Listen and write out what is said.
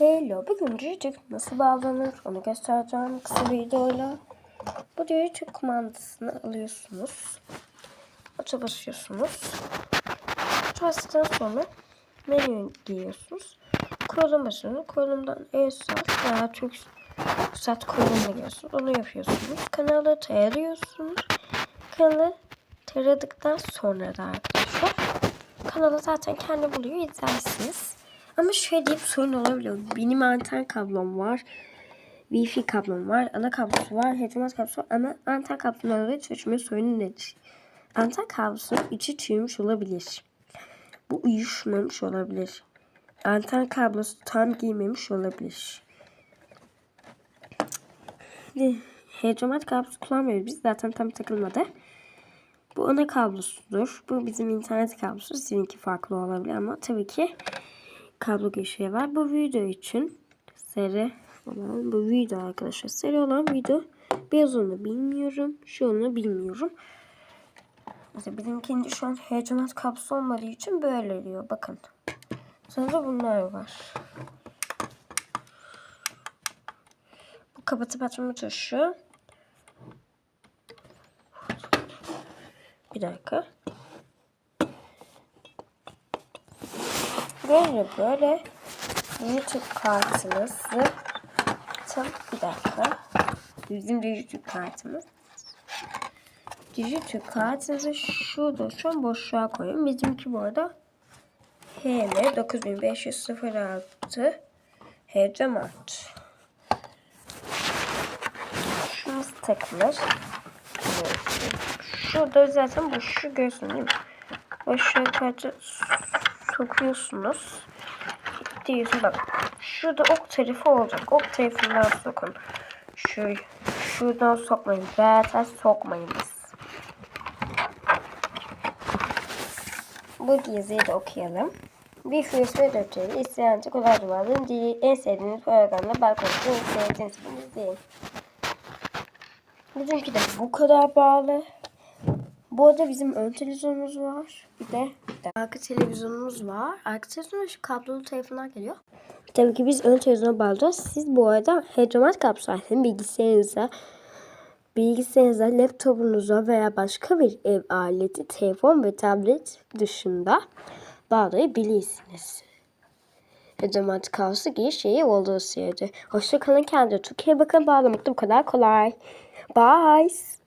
Hello, bugün Cicik nasıl bağlanır onu göstereceğim kısa videoyla. Bu Cicik kumandasını alıyorsunuz. Aça basıyorsunuz. Aça bastıktan sonra menüye giriyorsunuz. Kurulum basıyorsunuz. Kurulumdan ESAT veya Türk Sat kurulumuna giriyorsunuz. Onu yapıyorsunuz. Kanalı tarıyorsunuz. Kanalı taradıktan sonra da arkadaşlar kanalı zaten kendi buluyor izlersiniz. Ama şöyle deyip sorun olabiliyor. Benim anten kablom var. Wi-Fi kablom var. Ana kablosu var. HDMI kablosu var. Ama anten kabloları çözme sorunu nedir? Anten kablosunun içi çürümüş olabilir. Bu uyuşmamış olabilir. Anten kablosu tam giymemiş olabilir. HDMI kablosu kullanmıyoruz. Biz zaten tam takılmadı. Bu ana kablosudur. Bu bizim internet kablosu. Sizinki farklı olabilir ama tabii ki kablo girişi var. Bu video için seri olan bu video arkadaşlar. Seri olan video beyaz onu bilmiyorum. Şu onu bilmiyorum. Mesela bizimkinde şu an heyecanat kablosu olmadığı için böyle diyor. Bakın. Sonra bunlar var. Bu kapatıp açma tuşu. Bir dakika. Böyle böyle YouTube kartımızı tam bir dakika. Bizim YouTube kartımız. YouTube kartınızı şurada şu an boşluğa koyun. Bizimki bu arada HM 9506 Hecamat. Şurası takılır. Şurada zaten boşu görüyorsun değil mi? Boşluğa kartı sokuyorsunuz. Diyorsun bak. Şurada ok tarafı olacak. Ok tarafından sokun. Şu, şuradan sokmayın. Zaten sokmayınız. Bu diziyi de okuyalım. Bir USB dörtleri isteyenci kolay duvarların en sevdiğiniz programla balkonda istediğiniz gibi izleyin. Bizimki de bu kadar bağlı. Bu arada bizim ön televizyonumuz var. Bir de, bir de arka televizyonumuz var. Arka televizyon şu kablolu telefonlar geliyor. Tabii ki biz ön televizyona bağlayacağız. Siz bu arada HDMI kablosu bilgisayarınıza, bilgisayarınıza, laptopunuza veya başka bir ev aleti, telefon ve tablet dışında bağlayabilirsiniz. HDMI kablosu giriş şeyi olduğu sürece. Hoşçakalın kendinize. Türkiye'ye bakın bağlamak da bu kadar kolay. Bye.